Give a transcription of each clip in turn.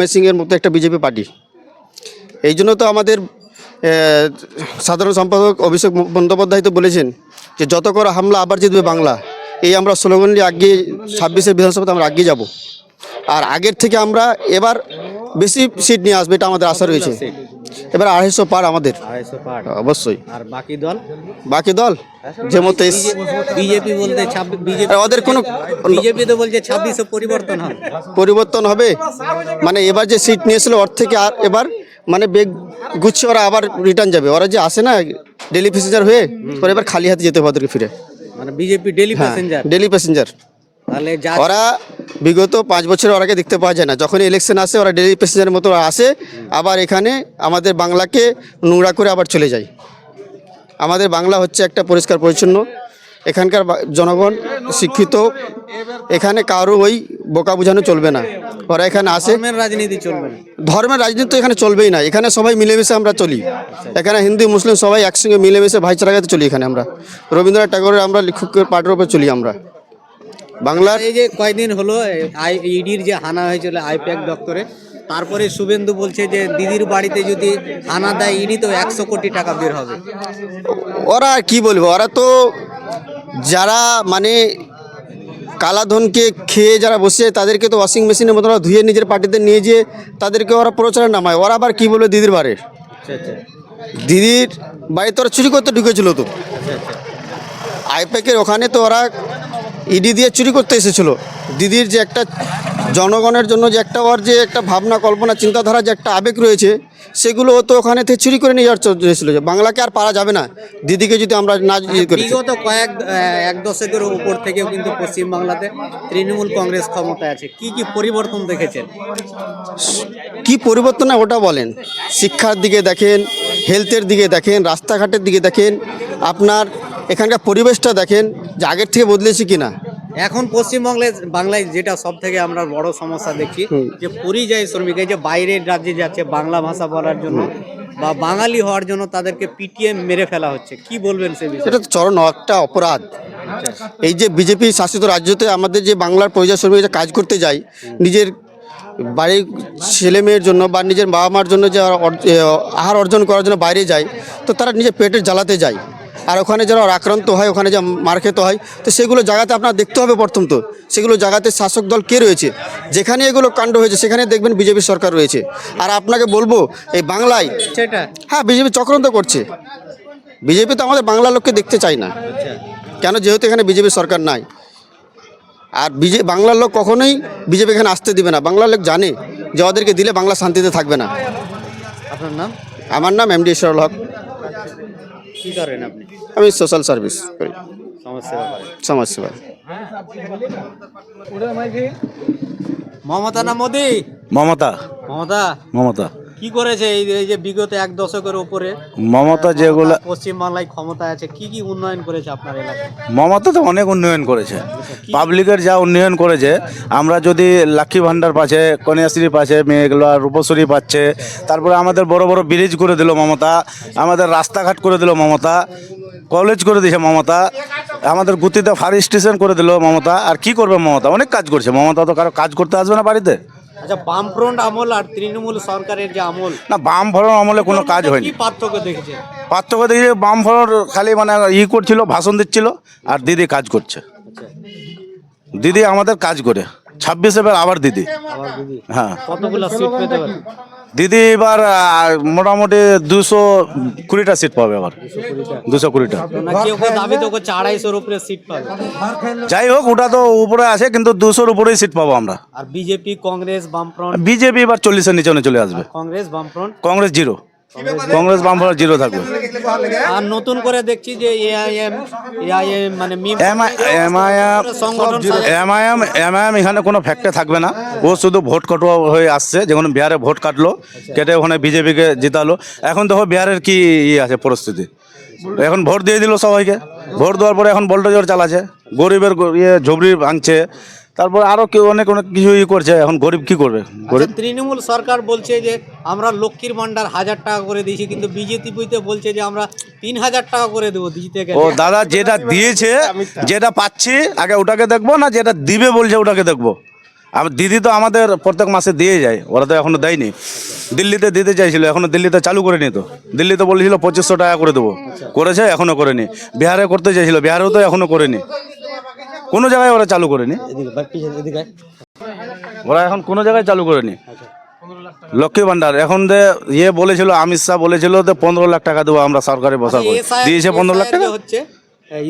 মেসিংয়ের মতো একটা BJP party. এই জন্য তো আমাদের সাধারণ সম্পাদক অভিষেক বন্দ্যোপাধ্যায় তো বলেছেন যে, যত করে হামলা আবার জিতবে বাংলা। এই আমরা স্লোগান নিয়ে আগে ছাব্বিশের বিধানসভাতে আমরা আগে যাব। আর আগের থেকে আমরা এবার বেশি সিট নিয়ে আসবে, এটা আমাদের আশা রয়েছে। এবার আড়াইশো পার আমাদের। আড়াইশো পার। অবশ্যই। আর বাকি দল? বাকি দল? যে মতো বিজেপি বলতে বিজেপি ওদের কোনো বিজেপি তো বলছে ছাব্বিশে পরিবর্তন হবে। পরিবর্তন হবে? মানে এবার যে সিট নিয়েছিল ওর থেকে আর এবার মানে বেগ গুচ্ছে ওরা আবার রিটার্ন যাবে। ওরা যে আসে না ডেলি প্যাসেঞ্জার হয়ে ওরা এবার খালি হাতে যেতে হবে ওদেরকে ফিরে। মানে বিজেপি ডেলি হ্যাঁ প্যাসেঞ্জার ডেলি প্যাসেঞ্জার তাহলে ওরা বিগত পাঁচ বছর ওরাকে দেখতে পাওয়া যায় না। যখন ইলেকশন আসে ওরা ডেলি প্যাসেঞ্জারের মতো আসে আবার এখানে আমাদের বাংলাকে নোংরা করে আবার চলে যায়। আমাদের বাংলা হচ্ছে একটা পরিষ্কার পরিচ্ছন্ন। এখানকার জনগণ শিক্ষিত এখানে কারও ওই বোকা বোঝানো চলবে না। ওরা এখানে আসে। রাজনীতি চলবে না। ধর্মের রাজনীতি তো এখানে চলবেই না। এখানে সবাই মিলেমিশে আমরা চলি। এখানে হিন্দু মুসলিম সবাই একসঙ্গে মিলেমিশে ভাইচারাগাতে চলি এখানে আমরা। রবীন্দ্রনাথ ঠাকুরের আমরা লেখকের উপর চলি আমরা। বাংলার এই যে কয়েকদিন হলো আই ইডির যে হানা হয়েছিল আইপ্যাক দপ্তরে তারপরে শুভেন্দু বলছে যে দিদির বাড়িতে যদি হানা দেয় ইডি তো একশো কোটি টাকা বের হবে। ওরা কি বলব ওরা তো যারা মানে কালাধনকে খেয়ে যারা বসে তাদেরকে তো ওয়াশিং মেশিনের মতো ওরা ধুয়ে নিজের পার্টিতে নিয়ে যেয়ে তাদেরকে ওরা প্রচারে নামায়। ওরা আবার কি বলবে দিদির বাড়ি? আচ্ছা আচ্ছা। দিদির বাড়িতে ওরা চুরি করতে ঢুকেছিল তো। আচ্ছা। আইপ্যাকের ওখানে তো ওরা ইডি দিয়ে চুরি করতে এসেছিল। দিদির যে একটা জনগণের জন্য যে একটা ওর যে একটা ভাবনা কল্পনা চিন্তাধারা যে একটা আবেগ রয়েছে সেগুলো তো ওখানে থেকে চুরি করে নিয়ে যাওয়ার চেয়েছিল যে বাংলাকে আর পারা যাবে না। দিদিকে যদি আমরা না ইয়ে করি। বিগত কয়েক এক দশকের উপর থেকেও কিন্তু পশ্চিমবাংলাতে তৃণমূল কংগ্রেস ক্ষমতায় আছে। কি কি পরিবর্তন দেখেছেন? কি পরিবর্তন হয় ওটা বলেন। শিক্ষার দিকে দেখেন হেলথের দিকে দেখেন রাস্তাঘাটের দিকে দেখেন আপনার এখানকার পরিবেশটা দেখেন যে আগের থেকে বদলেছে কিনা। এখন পশ্চিমবঙ্গে বাংলায় যেটা সব থেকে আমরা বড় সমস্যা হুম। যে পরিযায়ী শ্রমিক এই যে বাইরের রাজ্যে যাচ্ছে বাংলা ভাষা বলার জন্য বা বাঙালি হওয়ার জন্য তাদেরকে পিটিএ মেরে ফেলা হচ্ছে কি বলবেন সে বিষয়ে? এটা তো চরম একটা অপরাধ। এই যে বিজেপি শাসিত রাজ্যতে আমাদের যে বাংলার পরিযায়ী শ্রমিক যে কাজ করতে যায় নিজের বাড়ির ছেলে মেয়ের জন্য বা নিজের বাবা মার জন্য যে আহার অর্জন করার জন্য বাইরে যায় তো তারা নিজের পেটের জ্বালাতে যায়। আর ওখানে যারা আক্রান্ত হয় ওখানে যা মার খেতে হয় তো সেগুলো জায়গাতে আপনার দেখতে হবে প্রথম তো। সেগুলো জায়গাতে শাসক দল কে রয়েছে? যেখানে এগুলো কাণ্ড হয়েছে সেখানে দেখবেন বিজেপি সরকার রয়েছে। আর আপনাকে বলব এই বাংলায় হ্যাঁ বিজেপি চক্রান্ত করছে। বিজেপি তো আমাদের বাংলা লোককে দেখতে চায় না। কেন? যেহেতু এখানে বিজেপি সরকার নাই। আর বিজে বাংলার লোক কখনোই বিজেপি এখানে আসতে দিবে না। বাংলার লোক জানে যে ওদেরকে দিলে বাংলা শান্তিতে থাকবে না। আপনার নাম? আমার নাম এমডি ঈশ্বরুল হক কি করেন আপনি? আমি সোশ্যাল সার্ভিস করি। সমাজসেবা। মমতা না মোদি? মমতা। মমতা? মমতা। কি করেছে এই এই যে বিগত এক দশকের উপরে? মমতা যেগুলো পশ্চিমবাংলায় ক্ষমতায় আছে কি কি উন্নয়ন করেছে আপনার এলাকায়? মমতা তো অনেক উন্নয়ন করেছে। পাবলিকের যা উন্নয়ন করেছে আমরা যদি লক্ষ্মী ভাণ্ডার পাচ্ছে কন্যাশ্রী পাচ্ছে মেয়েগুলো রূপশ্রী পাচ্ছে তারপরে আমাদের বড় বড় ব্রিজ করে দিল মমতা আমাদের রাস্তাঘাট করে দিল মমতা কলেজ করে দিয়েছে মমতা। আমাদের গুতিতে ফায়ার স্টেশন করে দিল মমতা। আর কি করবে মমতা? অনেক কাজ করছে। মমতা তো কারও কাজ করতে আসবে না বাড়িতে। আচ্ছা বামফ্রন্ট আমল আর তৃণমূল সরকারের যে আমল না বাম ফলন আমলে কোনো কাজ হয়নি। পার্থক্য দেখেছে? পার্থক্য দেখি বাম ফলন খালি মানে ই করছিল ভাষণ দিচ্ছিল আর দিদি কাজ করছে। দিদি আমাদের কাজ করে। ছাব্বিশে এবার আবার দিদি। আবার দিদি। হ্যাঁ। কতগুলো সিট পেতে পারে? দিদি এবার মোটামুটি দুশো কুড়িটা সিট পাবে আবার। দুশো কুড়িটা। আড়াইশোর উপরে সিট পাবে। যাই হোক ওটা তো উপরে আছে কিন্তু দুশোর উপরেই সিট পাবো আমরা। আর বিজেপি কংগ্রেস বামফ্রন্ট? বিজেপি এবার চল্লিশের নিচে চলে আসবে। কংগ্রেস বামফ্রন্ট? কংগ্রেস জিরো। কংগ্রেস বাম ফলন জিরো থাকবে। আর নতুন করে দেখছি যে এআইএম এআইএম মানে মিম এমআইএম এমআইএম এখানে কোনো ফ্যাক্টে থাকবে না। ও শুধু ভোট কাটোয়া হয়ে আসছে যখন বিহারে ভোট কাটলো কেটে ওখানে বিজেপিকে জিতালো। এখন দেখো বিহারের কি ইয়ে আছে পরিস্থিতি। এখন ভোট দিয়ে দিল সবাইকে। ভোট দেওয়ার পরে এখন ভোল্টেজর চালাচ্ছে। গরিবের ইয়ে ঝুবড়ি ভাঙছে। তারপর আরও কেউ অনেক অনেক কিছু ই করছে এখন গরিব কি করবে? গরিব আচ্ছা, তৃণমূল সরকার বলছে যে আমরা লক্ষ্মীর ভান্ডার হাজার টাকা করে দিয়েছি কিন্তু বিজেপিতে বলছে যে আমরা তিন হাজার টাকা করে দেবো দিতে ও দাদা যেটা দিয়েছে যেটা পাচ্ছি আগে ওটাকে দেখব না যেটা দিবে বলছে ওটাকে দেখব? আর দিদি তো আমাদের প্রত্যেক মাসে দিয়ে যায় ওরা তো এখনও দেয়নি। দিল্লিতে দিতে চাইছিল এখনও দিল্লিতে চালু করেনি তো। দিল্লিতে বলেছিল পঁচিশশো টাকা করে দেবো। করেছে এখনও করেনি। বিহারে করতে চাইছিল বিহারেও তো এখনও করেনি। কোনো জায়গায় ওরা চালু করেনি? ওরা এখন কোনো জায়গায় চালু করেনি? লক্ষ্মী ভান্ডার। এখন যে ইয়ে বলেছিল অমিত শাহ বলেছিল যে পনেরো লাখ টাকা দেবো আমরা সরকারি বসা করে। দিয়েছে পনেরো লাখ টাকা? হচ্ছে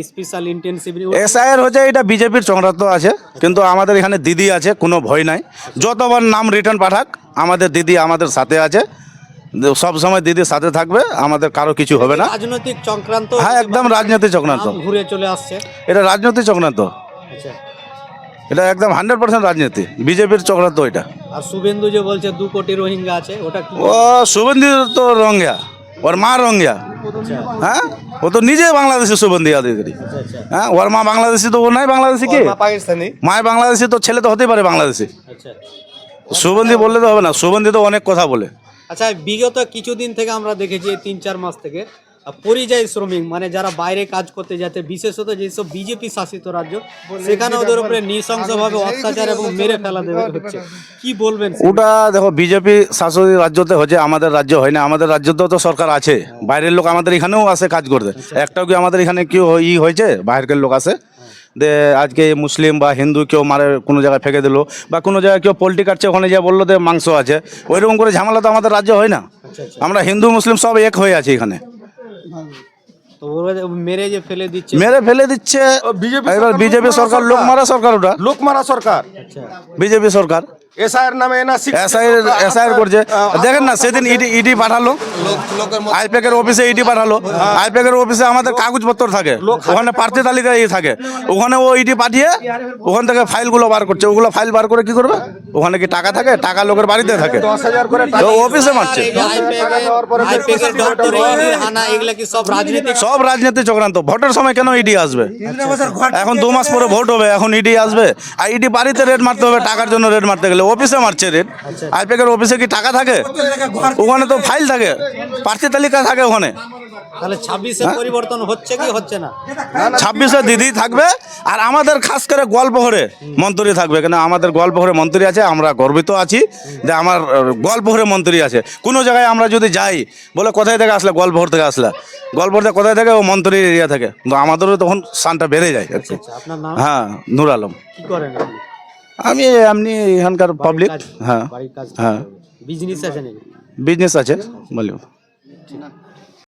স্পেশাল ইন্টেনসিভ এসআইয়ের হচ্ছে এটা বিজেপির চক্রান্ত আছে কিন্তু আমাদের এখানে দিদি আছে কোনো ভয় নাই। যতবার নাম রিটার্ন পাঠাক আমাদের দিদি আমাদের সাথে আছে। সব সময় দিদির সাথে থাকবে আমাদের কারও কিছু হবে না। রাজনৈতিক চক্রান্ত হ্যাঁ একদম রাজনীতি চক্রান্ত। ঘুরে চলে আসছে। এটা রাজনীতি চক্রান্ত। আচ্ছা এটা একদম হান্ড্রেড পার্সেন্ট রাজনীতি। বিজেপির চক্রান্ত এটা। আর শুভেন্দু যে বলছে দু কোটি রোহিঙ্গা আছে ওটা ও শুভেন্দু তো রঙ্গিয়া ওর মা রঙ্গিয়া হ্যাঁ? ও তো নিজে বাংলাদেশি শুভেন্দু অধিকারী আচ্ছা হ্যাঁ ওর মা বাংলাদেশি তো ও নাই বাংলাদেশি কি? পাকিস্তানি। মায় বাংলাদেশি তো ছেলে তো হতেই পারে বাংলাদেশি। আচ্ছা। সুগন্ধি বললে তো হবে না সুগন্ধি তো অনেক কথা বলে। আচ্ছা বিগত কিছুদিন থেকে আমরা দেখেছি তিন চার মাস থেকে পরিযায়ী শ্রমিক মানে যারা বাইরে কাজ করতে যাতে বিশেষত যেসব বিজেপি শাসিত রাজ্য সেখানে ওদের উপরে নৃশংসভাবে অত্যাচার এবং মেরে ফেলা দেওয়া হচ্ছে। কি বলবেন ওটা দেখো বিজেপি শাসক রাজ্যতে হচ্ছে আমাদের রাজ্য হয় না আমাদের রাজ্যতেও তো সরকার আছে। বাইরের লোক আমাদের এখানেও আসে কাজ করতে। একটাও কি আমাদের এখানে কেউ ই হয়েছে? বাইরের লোক আসে। যে আজকে মুসলিম বা হিন্দু কেউ মারে কোনো জায়গায় ফেঁকে দিল বা কোনো জায়গায় কেউ পোলট্রি কাটছে ওখানে যা বলল যে মাংস আছে। ওইরকম করে ঝামেলা তো আমাদের রাজ্য হয় না। আমরা হিন্দু মুসলিম সব এক হয়ে আছি এখানে। মেরে যে ফেলে দিচ্ছে মেরে ফেলে দিচ্ছে বিজেপি এবার সরকার বিজেপি লোক সরকার মারা লোক মারা সরকার ওটা লোক মারা সরকার আচ্ছা বিজেপি সরকার এসআইয়ের নামে এনআরসি এসআইয়ের এসআইয়ের করছে। দেখেন না সেদিন ইডি ইডি পাঠালো। আইপ্যাকের অফিসে ইডি পাঠালো। আইপ্যাকের অফিসে আমাদের কাগজপত্র থাকে। ওখানে প্রার্থী তালিকা ই থাকে। ওখানে ও ইডি পাঠিয়ে ওখান থেকে ফাইলগুলো বার করছে। ওগুলো ফাইল বার করে কি করবে? ওখানে কি টাকা থাকে? টাকা লোকের বাড়িতে থাকে। তো অফিসে মারছে। সব রাজনীতিক? সব রাজনীতি চক্রান্ত। ভোটের সময় কেন ইডি আসবে? এখন দু মাস পরে ভোট হবে এখন ইডি আসবে। আর ইডি বাড়িতে রেড মারতে হবে টাকার জন্য রেড মারতে গেলে। অফিসে মারছে রেড আইপ্যাকের অফিসে কি টাকা থাকে? ওখানে তো ফাইল থাকে। প্রার্থী তালিকা থাকে ওখানে। তাহলে ছাব্বিশে পরিবর্তন হচ্ছে কি হচ্ছে না? ছাব্বিশে দিদি থাকবে আর আমাদের খাস করে গল্পহরে মন্ত্রী থাকবে। কেন আমাদের গল্পহরে মন্ত্রী আছে আমরা গর্বিত আছি যে আমার গল্পহরে মন্ত্রী আছে। কোনো জায়গায় আমরা যদি যাই বলে কোথায় থেকে আসলে গল্পহর থেকে আসলে? গল্পহর থেকে কোথায় থেকে ও মন্ত্রীর এরিয়া থেকে। তো আমাদেরও তখন শানটা বেড়ে যায়। আচ্ছা আপনার নাম? হ্যাঁ নুর আলম। কি করেন আমি এমনি এখানকার পাবলিক হ্যাঁ হ্যাঁ। বিজনেস আছে বিজনেস আছে বলি